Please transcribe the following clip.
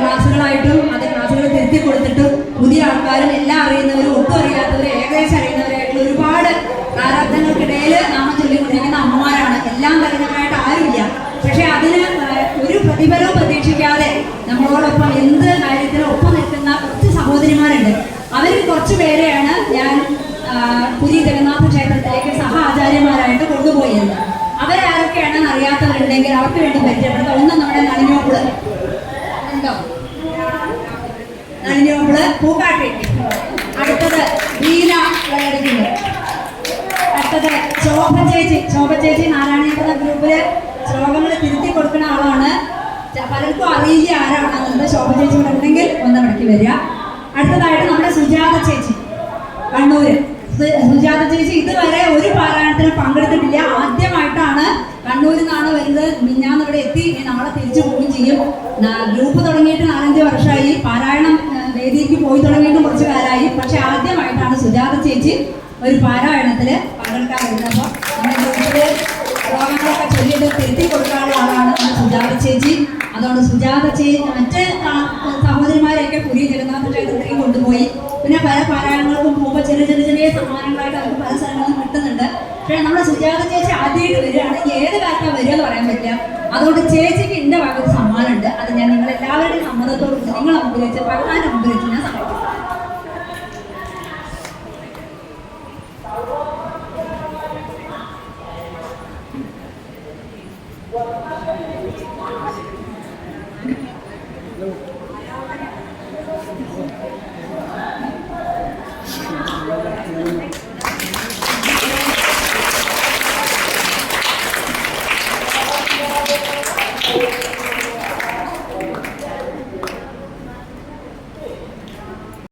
ക്ലാസ്സുകളായിട്ടും അത് ക്ലാസ്സുകൾ തിരുത്തി കൊടുത്തിട്ടും പുതിയ ആൾക്കാരും എല്ലാം അറിയുന്നവരും ഒട്ടും അറിയാത്തവരും ഏകദേശം അറിയുന്നവരായിട്ടുള്ള ഒരുപാട് പ്രാരാബ്ദങ്ങൾക്കിടയിൽ നാമം ചൊല്ലിക്കൊണ്ടിരിക്കുന്ന അമ്മമാരാണ്. എല്ലാം കഠിനമായിട്ട് ആരുമില്ല. പക്ഷെ അതിന് ഒരു പ്രതിഫലവും പ്രതീക്ഷിക്കാതെ നമ്മളോടൊപ്പം എന്ത് കാര്യത്തിനും ഒപ്പം നിൽക്കുന്ന കുറച്ച് സഹോദരിമാരുണ്ട്. അവരിൽ കുറച്ച് പേരെയാണ് ഞാൻ പുതിയ ജഗന്നാഥ ക്ഷേത്രത്തിലേക്ക് സഹ ആചാര്യന്മാരായിട്ട് കൊണ്ടുപോയത് അവരാരൊക്കെയാണെന്ന് അറിയാത്തവരുണ്ടെങ്കിൽ അവർക്ക് വേണ്ടി പരിചയപ്പെടുന്നത് ഒന്ന് നമ്മുടെ നളിനോപ്പിൾ അതിന് നമ്മൾ പൂക്കാട്ടി അടുത്തത് വീന വിളയെടുക്കുന്നു അടുത്തത് ശോഭ ചേച്ചി. ശോഭ ചേച്ചി നാരായണീയപുര ഗ്രൂപ്പിൽ ശ്ലോകങ്ങൾ തിരുത്തി കൊടുക്കുന്ന ആളാണ്. പലർക്കും അറിയില്ല ആരാണെന്നുള്ളത് ശോഭ ചേച്ചി ഇവിടെ ഉണ്ടെങ്കിൽ ഒന്ന് ഇടയ്ക്ക് വരിക. അടുത്തതായിട്ട് നമ്മുടെ സുജാത ചേച്ചി. കണ്ണൂര്. സുജാത ചേച്ചി ഇതുവരെ ഒരു പാരായണത്തിനും പങ്കെടുത്തിട്ടില്ല. ആദ്യമായിട്ടാണ് കണ്ണൂരിൽ നിന്നാണ് വരുന്നത്. മിഞ്ഞാന്ന് ഇവിടെ എത്തി. നാളെ തിരിച്ചു ചെയ്യും ഗ്രൂപ്പ് തുടങ്ങിയിട്ട് നാലഞ്ച് വർഷമായി. പാരായണം വേദിക്ക് പോയി തുടങ്ങിയിട്ട് കുറച്ച് കാലമായി. പക്ഷെ ആദ്യമായിട്ടാണ് സുജാത ചേച്ചി ഒരു പാരായണത്തിൽ അപ്പോൾ നമ്മുടെ ഗ്രൂപ്പിൽ ശ്ലോകങ്ങളൊക്കെ ചൊല്ലിയിട്ട് തിരുത്തി കൊടുക്കാനുള്ള ആളാണ് സുജാത ചേച്ചി. അതുകൊണ്ട് സുജാത ചേച്ചി മറ്റ് സഹോദരിമാരെയൊക്കെ പുതിയ ജഗന്നാഥ കൊണ്ടുപോയി. പിന്നെ പല പാരായണങ്ങൾക്കും പോകുമ്പോൾ ചെറിയ ചെറിയ ചെറിയ സമ്മാനങ്ങളായിട്ട് അവർക്ക് പല സ്ഥലങ്ങളും കിട്ടുന്നുണ്ട്. പക്ഷേ നമ്മുടെ സുജാത ചേച്ചി ആദ്യമായിട്ട് വരികയാണെങ്കിൽ ഏത് കാലത്താണ് വരിക എന്ന് പറയാൻ പറ്റില്ല. അതുകൊണ്ട് ചേച്ചിക്ക് എന്റെ ഭാഗത്ത് സമ്മാനമുണ്ട് gereja Pak ada gereja dinas.